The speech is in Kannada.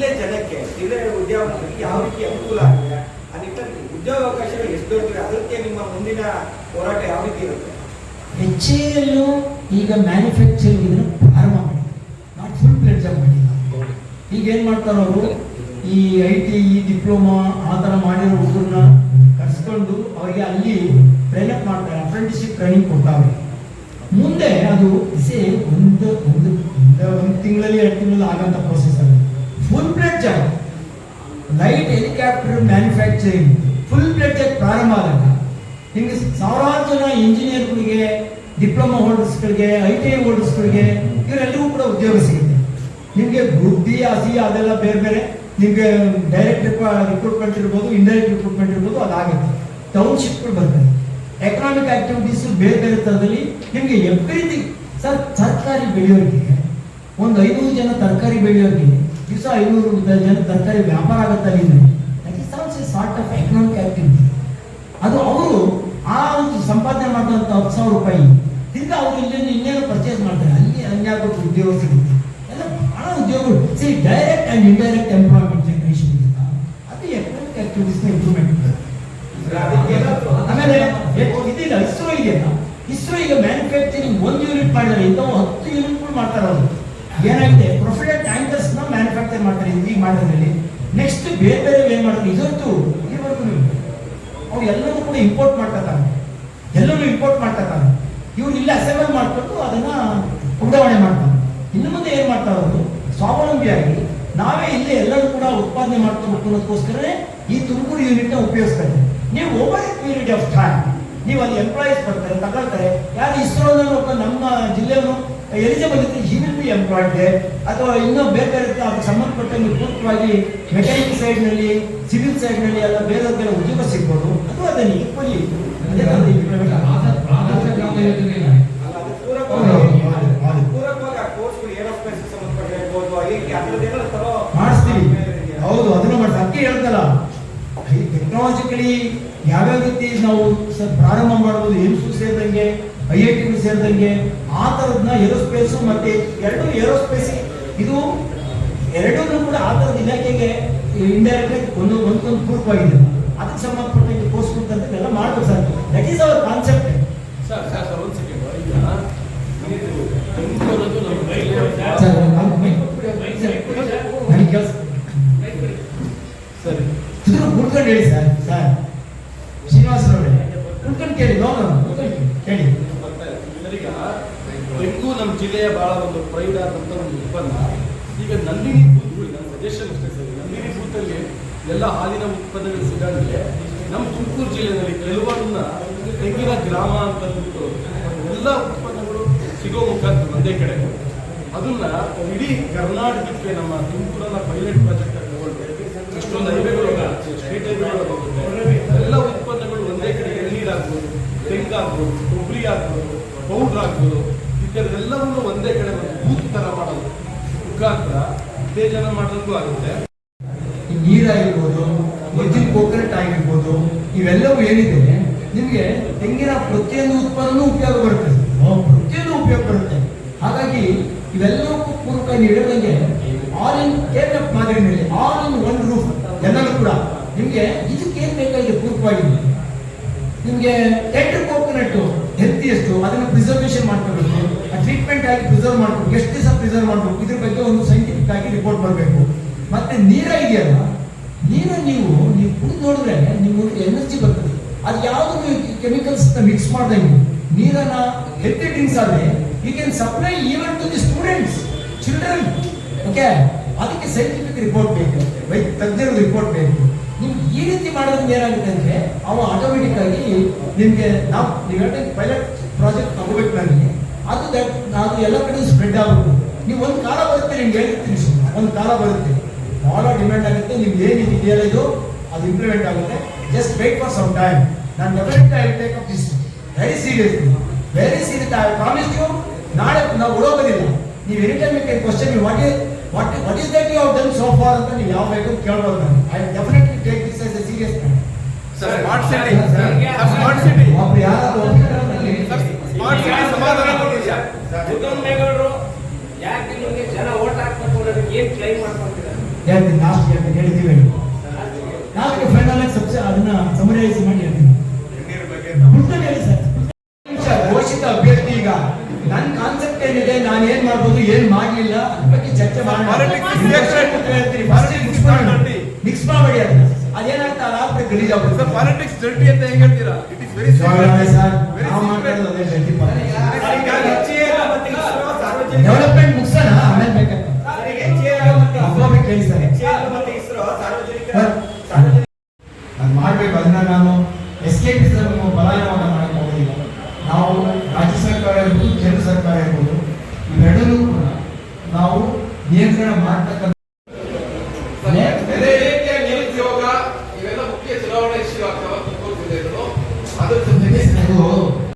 ಜಿಲ್ಲೆ ಜನಕ್ಕೆ ಜಿಲ್ಲೆ ಉದ್ಯೋಗಕ್ಕೆ ಯಾವ ರೀತಿ ಅನುಕೂಲ ಆಗಿದೆ? ಆ ನಿಟ್ಟಿನಲ್ಲಿ ಉದ್ಯೋಗಾವಕಾಶಗಳು ಎಷ್ಟು ದೊರೆತಿದೆ ಅದಕ್ಕೆ ನಿಮ್ಮ ಮುಂದಿನ ಹೋರಾಟ ಯಾವ ರೀತಿ ಇರುತ್ತೆ? ಎಚ್ ಈಗ ಮ್ಯಾನುಫ್ಯಾಕ್ಚರಿಂಗ್ ಇದನ್ನು ಪ್ರಾರಂಭ ಮಾಡಿದೆ ನಾಟ್ ಫುಲ್ ಪ್ಲೇಟ್ ಮಾಡಿಲ್ಲ. ಈಗ ಏನು ಮಾಡ್ತಾರೆ ಅವರು, ಈ ಐ ಟಿ ಇ ಡಿಪ್ಲೊಮಾ ಆ ಥರ ಮಾಡಿರೋ ಹುಡುಗರನ್ನ ಕರೆಸ್ಕೊಂಡು ಅವರಿಗೆ ಅಲ್ಲಿ ಟ್ರೈನಪ್ ಮಾಡ್ತಾರೆ. ಅಪ್ರೆಂಟಿಸ್ಶಿಪ್ ಟ್ರೈನಿಂಗ್ ಕೊಡ್ತಾವ್ರೆ ಮುಂದೆ ಅದು ಸೇ ಒಂದು ಒಂದು ಒಂದು ಒಂದು ತಿಂಗಳಲ್ಲಿ, ಎರಡು ತಿಂಗಳಲ್ಲಿ ಆಗೋಂಥ ಪ್ರೋಸೆಸ್ ಅದು. Full job light helicopter manufacturing full plate ಪ್ರಾರಂಭ ಆದಾಗ ನಿಮಗೆ ಸಾವಿರಾರು ಜನ ಇಂಜಿನಿಯರ್ಗಳಿಗೆ ಡಿಪ್ಲೊಮಾ ಹೋಲ್ಡರ್ಸ್ಗಳಿಗೆ ಐ ಟಿ ಐ ಹೋಲ್ಡರ್ಸ್ಗಳಿಗೆ ಇವರೆಲ್ಲರಿಗೂ ಕೂಡ ಉದ್ಯೋಗ ಸಿಗುತ್ತೆ. ನಿಮಗೆ ಬುದ್ಧಿ, ಹಸಿ, ಅದೆಲ್ಲ ಬೇರೆ ಬೇರೆ. ನಿಮಗೆ ಡೈರೆಕ್ಟ್ ರಿಕ್ರೂಟ್ಮೆಂಟ್ ಇರ್ಬೋದು ಇಂಡೈರೆಕ್ಟ್ ರಿಕ್ರೂಟ್ಮೆಂಟ್ ಇರ್ಬೋದು, ಅದಾಗುತ್ತೆ. ಟೌನ್ಶಿಪ್ಗಳು ಬರ್ತದೆ. ಎಕನಾಮಿಕ್ ಆಕ್ಟಿವಿಟೀಸ್ ಬೇರೆ ಬೇರೆ ಥರದಲ್ಲಿ ನಿಮಗೆ ಎವ್ರಿಥಿಂಗ್ ಸರ್, ತರಕಾರಿ ಬೆಳೆಯೋರಿಗೆ, ಒಂದು ಐನೂರು ಜನ ತರಕಾರಿ ಬೆಳೆಯೋರಿಗೆ ದಿವಸ ಐನೂರು ಜನ ತರಕಾರಿ ವ್ಯಾಪಾರ ಆಗುತ್ತೆ ಅಲ್ಲಿ that is also sort of economic activity ಅದು ಅವರು ಆ ಒಂದು ಸಂಪಾದನೆ ಮಾಡಿದಂಥ ಹತ್ತು ಸಾವಿರ ರೂಪಾಯಿ ತಿರ್ಗಾ ಅವರು ಇಲ್ಲಿ ಇನ್ನೇನು ಪರ್ಚೇಸ್ ಮಾಡ್ತಾರೆ. ಅಲ್ಲಿ ಹಂಗಾಗ್ಬಿಟ್ಟು ಉದ್ಯೋಗ ಸಿಗುತ್ತೆ ಎಲ್ಲ ಬಹಳ ಉದ್ಯೋಗಗಳು. See direct and indirect employment generation ಅದು ಎಕನಾಮಿಕ್ ಆಕ್ಟಿವಿಟೀಸ್ನ ಇಂಪ್ರೂವ್ಮೆಂಟ್ ಆಮೇಲೆ ಇದಿಲ್ಲ ಇಸ್ರೋ ಇದೆಯಲ್ಲ ಇಸ್ರೋ ಈಗ ಮ್ಯಾನುಫ್ಯಾಕ್ಚರಿಂಗ್ ಒಂದು ಯೂನಿಟ್ ಮಾಡಿದ್ದಾರೆ. ಇಂಥವು ಹತ್ತು ಯೂನಿಟ್ಗಳು ಮಾಡ್ತಾರೆ ಅವರು. ಏನಾಗಿದೆ? ಪ್ರೊಫೈಲ್ ಟ್ಯಾಂಕರ್ಸ್ನ ಮ್ಯಾನುಫ್ಯಾಕ್ಚರ್ ಮಾಡ್ತಾರೆ ಈ ಮಾಡೋದ್ರಲ್ಲಿ. ನೆಕ್ಸ್ಟ್ ಬೇರೆ ಬೇರೆ ಏನು ಮಾಡ್ತಾರೆ? ಇದಂತೂ ಇಲ್ಲಿವರೆಗೂ ಅವ್ರು ಎಲ್ಲವೂ ಕೂಡ ಇಂಪೋರ್ಟ್ ಮಾಡ್ತಾರೆ. ಎಲ್ಲರೂ ಇಂಪೋರ್ಟ್ ಮಾಡ್ತಾರೆ. ಇವ್ರು ಇಲ್ಲಿ ಅಸೆಂಬಲ್ ಮಾಡ್ಕೊಂಡು ಅದನ್ನ ಉಡಾವಣೆ ಮಾಡ್ತಾರೆ. ಇನ್ನು ಮುಂದೆ ಏನು ಮಾಡ್ತಾರೆ ಅವರು? ಸ್ವಾವಲಂಬಿಯಾಗಿ ನಾವೇ ಇಲ್ಲಿ ಎಲ್ಲರೂ ಕೂಡ ಉತ್ಪಾದನೆ ಮಾಡ್ಕೋಬೇಕು ಅನ್ನೋದಕ್ಕೋಸ್ಕರನೇ ಈ ತುಮಕೂರು ಯೂನಿಟ್ನ ಉಪಯೋಗಿಸ್ತಾರೆ. ನೀವು over a period of time ನೀವು ಅಲ್ಲಿ ಎಂಪ್ಲಾಯೀಸ್ ಬರ್ತಾರೆ, ತಗೊಳ್ತಾರೆ. ಯಾರು ಇಸ್ರೋದಲ್ಲಿ ನಮ್ಮ ನಮ್ಮ ಜಿಲ್ಲೆಯನ್ನು ಎಲಿಜಿಬಲ್ ಇದ್ರೆ ಬಿ ಎಂಪ್ಲಾಯ್ಡ್ ಅಥವಾ ಇನ್ನೂ ಬೇರೆ ಬೇರೆ ಅದಕ್ಕೆ ಸಂಬಂಧಪಟ್ಟಂಗೆ ಪೂರ್ತವಾಗಿ ಮೆಕ್ಯಾನಿಕ್ ಸೈಡ್ನಲ್ಲಿ ಸಿವಿಲ್ ಸೈಡ್ನಲ್ಲಿ ಎಲ್ಲ ಬೇರೆ ಉದ್ಯೋಗ ಸಿಗ್ಬೋದು. ಅಥವಾ ಅದನ್ನು ಈಕ್ವಲಿ ಅದೇ ಮಾಡಿಸ್ತೀವಿ. ಹೌದು, ಅದನ್ನು ಮಾಡಿ ಅದಕ್ಕೆ ಹೇಳ್ತಲ್ಲ ಟೆಕ್ನಾಲಜಿಕಲಿ ಯಾವ್ಯಾವ ರೀತಿ ನಾವು ಪ್ರಾರಂಭ ಮಾಡ್ಬೋದು ಏಮ್ಸು ಸೇರಿದಂಗೆ ಐ ಐ ಟಿ ಸೇರಿದಂಗೆ ಆ ಥರದ್ನ ಏರೋಸ್ಪೇಸು ಮತ್ತೆ ಎರಡು ಏರೋಸ್ಪೇಸ್. ಇದು ಎರಡೂ ಕೂಡ ಆ ಥರದ ಇಲಾಖೆಗೆ ಇಂಡೈರೆಕ್ಟ್ ಒಂದು ಒಂದೊಂದು ಪೂರ್ವವಾಗಿದೆ ಅದಕ್ಕೆ ಸಂಬಂಧಪಟ್ಟ ಕೋರ್ಸ್ ಅಂತ ಎಲ್ಲ ಮಾಡ್ಬೇಕು sir. That is our concept sir sir sir ಒಂದು ಸೆಕೆಂಡ್ ಈಗ sir sir sir sir sir sir sir mic ಕೊಡಿ ಸರ್. ಸರ್ ಕೆಲಸ ಸರಿ. ಸರ್ ಕುಡ್ಕೊಂಡು ಹೇಳಿ ಸರ್ ಸರ್. ಶ್ರೀನಿವಾಸರವರೇ ಕುಡ್ಕೊಂಡು ಕೇಳಿ ನೋ ನೋ ಕುಡ್ಕೊಂಡು ಕೇಳಿ. ತೆಂಗು ನಮ್ಮ ಜಿಲ್ಲೆಯ ಬಹಳ ಒಂದು ಪ್ರೈಡ್ ಆದಂತ ಒಂದು ಉತ್ಪನ್ನ. ಈಗ ನಂದಿನಿ ಬೂತ್ಗಳು ನನ್ನ ಸಜೆಷನ್ ಅಷ್ಟೇ ಸರ್ ನಂದಿನಿ ಬೂತಲ್ಲಿ ಎಲ್ಲ ಹಾಲಿನ ಉತ್ಪನ್ನಗಳು ಸಿಗಂಗೆ ನಮ್ಮ ತುಮಕೂರು ಜಿಲ್ಲೆಯಲ್ಲಿ ಕೆಲವನ್ನ ತೆಂಗಿನ ಗ್ರಾಮ ಅಂತ ಅಂದ್ಬಿಟ್ಟು ಎಲ್ಲ ಉತ್ಪನ್ನಗಳು ಸಿಗೋ ಮುಖಾಂತರ ಒಂದೇ ಕಡೆ. ಅದನ್ನ ಇಡೀ ಕರ್ನಾಟಕಕ್ಕೆ ನಮ್ಮ ತುಮಕೂರನ್ನ ಪೈಲಟ್ ಪ್ರಾಜೆಕ್ಟ್ ಆಗಿ ತಗೊಂಡ್ರೆ ಎಷ್ಟೊಂದು ಹೈವೇಗಳು ಸ್ಟೇಟ್ ಹೈವೇಗಳು ಹೋಗುತ್ತೆ ಎಲ್ಲ ಉತ್ಪನ್ನಗಳು ಒಂದೇ ಕಡೆ ಎಳ್ನೀರು ಆಗ್ಬೋದು ತೆಂಗಾಗ್ಬೋದು ಕೊಬ್ಬರಿ ಆಗ್ಬೋದು ಪೌಡ್ರ್ ಆಗ್ಬೋದು ಇದೆಲ್ಲವನ್ನು ಒಂದೇ ಕಡೆ ಒಂದು ಬೂತ್ ತರ ಮಾಡೋದು. ಮುಖಾಂತರ ಉತ್ತೇಜನ ಮಾಡೋದಕ್ಕೂ ಆಗುತ್ತೆ. ನೀರಾಗಿರ್ಬೋದು ಒರಿಜಿನ್ ಕೋಕ್ರೆಟ್ ಆಗಿರ್ಬೋದು, ಇವೆಲ್ಲವೂ ಏನಿದೆ, ನಿಮಗೆ ತೆಂಗಿನ ಪ್ರತಿಯೊಂದು ಉತ್ಪನ್ನನೂ ಉಪಯೋಗ ಬರುತ್ತೆ. ಪ್ರತಿಯೊಂದು ಉಪಯೋಗ ಬರುತ್ತೆ. ಹಾಗಾಗಿ ಇವೆಲ್ಲವೂ ಪೂರ್ವಕ ನೀಡಿದಂಗೆ ಆಲ್ ಇನ್ ಕೇರ್ ಮಾದರಿನಲ್ಲಿ ಆಲ್ ಇನ್ ಒನ್ ರೂಫ್ ಎಲ್ಲರೂ ಕೂಡ. ನಿಮಗೆ ಇದಕ್ಕೆ ಏನು ಬೇಕಾಗಿದೆ ಪೂರ್ವವಾಗಿ ನಿಮಗೆ ಟೆಂಡರ್ ಕೋಕೋನಟ್ ಹೆಲ್ತಿ ಎಷ್ಟು, ಅದನ್ನು ಪ್ರಿಸರ್ವೇಷನ್ ಮಾಡ್ಕೋಬೇಕು. ಆ ಟ್ರೀಟ್ಮೆಂಟ್ ಆಗಿ ಪ್ರಿಸರ್ವ್ ಮಾಡಬೇಕು ಎಷ್ಟು ದಿವಸ ಪ್ರಿಸರ್ವ್ ಮಾಡಬೇಕು? ಇದ್ರ ಬಗ್ಗೆ ಒಂದು ಸೈಂಟಿಫಿಕ್ ಆಗಿ ರಿಪೋರ್ಟ್ ಬರಬೇಕು. ಮತ್ತೆ ನೀರ ಇದೆಯಲ್ಲ ನೀರು ನೀವು ನೀವು ಕುಡಿದು ನೋಡಿದ್ರೆ ನಿಮಗೆ ಎನರ್ಜಿ ಬರ್ತದೆ. ಅದು ಯಾವುದು ಕೆಮಿಕಲ್ಸ್ ಮಿಕ್ಸ್ ಮಾಡ್ದಂಗೆ, ನೀರನ್ನ ಹೆಲ್ತಿ ಡ್ರಿಂಕ್ಸ್ ಆದರೆ you can supply even to the students children okay ಅದಕ್ಕೆ ಸೈಂಟಿಫಿಕ್ ರಿಪೋರ್ಟ್ ಬೇಕು. ವೈ ತಜ್ಞರ ರಿಪೋರ್ಟ್ ಬೇಕು. ನಿಮ್ಗೆ ಈ ರೀತಿ ಮಾಡೋದ್ರಿಂದ ಏನಾಗುತ್ತೆ ಅಂದ್ರೆ ಅವ ಆಟೋಮೆಟಿಕ್ ಆಗಿ ನಿಮ್ಗೆ ನಾವು ನೀವು ಹೇಳ್ತೀವಿ ಪೈಲಟ್ ಪ್ರಾಜೆಕ್ಟ್ ತಗೋಬೇಕು ನನಗೆ ಅದು ನಾನು ಎಲ್ಲ ಕಡೆ ಸ್ಪ್ರೆಡ್ ಆಗುತ್ತೆ. ನೀವು ಒಂದು ಕಾಲ ಬರುತ್ತೆ ನಿಮ್ಗೆ ಹೇಳ್ತೀನಿ ಒಂದು ಕಾಲ ಬರುತ್ತೆ. ಬಹಳ ಡಿಮ್ಯಾಂಡ್ ಆಗುತ್ತೆ. ನಿಮ್ಗೆ ಏನು ಇದೆಯಲ್ಲ ಇದು, ಅದು ಇಂಪ್ಲಿಮೆಂಟ್ ಆಗುತ್ತೆ. Just wait for some time ನಾನು definite I take up this very serious very serious I promise you ನಾಳೆ ನಾವು ಉಳೋಗೋದಿಲ್ಲ ನೀವು any time you question what is what what is that you have done so far ಅಂತ ನೀವು ಯಾವ ಬೇಕು ಕೇಳ್ಬೋದು ನಾನು. I sir smart city smart city ಯಾರಾದ್ರು ಸ್ಮಾರ್ಟ್ ಸಿಟಿ ಸಮಾಧಾನ ಯಾಕೆ ನಿಮಗೆ ಜನ ಓಟ್ ಹಾಕ್ಬೇಕು ಅನ್ನೋದಕ್ಕೆ ಏನ್ ಕ್ಲೈಮ್ ಮಾಡ್ಕೊಂತಿದ್ದಾರೆ ಹೇಳ್ತೀನಿ ಲಾಸ್ಟ್ ಹೇಳ್ತೀನಿ ಹೇಳ್ತೀವಿ ಹೇಳಿ. ಲಾಸ್ಟ್ ಫೈನಲ್ ಆಗಿ ಸಬ್ಸ ಅದನ್ನ ಸಮರೈಸ್ ಮಾಡಿ ಹೇಳ್ತೀನಿ. ಸರ್ ಘೋಷಿತ ಅಭ್ಯರ್ಥಿ ಈಗ. ನನ್ನ ಕಾನ್ಸೆಪ್ಟ್ ಏನಿದೆ ನಾನು ಏನ್ ಮಾಡ್ಬೋದು ಏನ್ ಮಾಡ್ಲಿಲ್ಲ ಅದ್ರ ಬಗ್ಗೆ ಚರ್ಚೆ ಮಾಡಿ. ಮಿಕ್ಸ್ ಮಾಡಬೇಡಿ ಅದನ್ನ. ಅದೇನಾಗ್ತಾ ಅದಾದ್ರೆ ಸರ್ ಪಾಲಿಟಿಕ್ಸ್ ಜರ್ಟಿ ಅಂತ ಹೆಂಗ್ ಹೇಳ್ತೀರಾ? ಇಟ್ ಇಸ್ ವೆರಿ ಡೆವಲಪ್ಮೆಂಟ್ ಮುಗಿಸೋಣ ಆಮೇಲೆ ನಾನು ಮಾಡಬೇಕು. ಅದನ್ನ ನಾನು ಎಸ್ಕೇಪಿಸಮ್ ಬಲಾಯನವನ್ನು ಮಾಡಕ್ ಹೋಗೋದಿಲ್ಲ ನಾವು ರಾಜ್ಯ ಸರ್ಕಾರ ಇರ್ಬೋದು ಕೇಂದ್ರ ಸರ್ಕಾರ ಇರ್ಬೋದು ಇವೆರಡನ್ನೂ ಕೂಡ ನಾವು ನಿಯಂತ್ರಣ ಮಾಡ್ತಕ್ಕಂಥ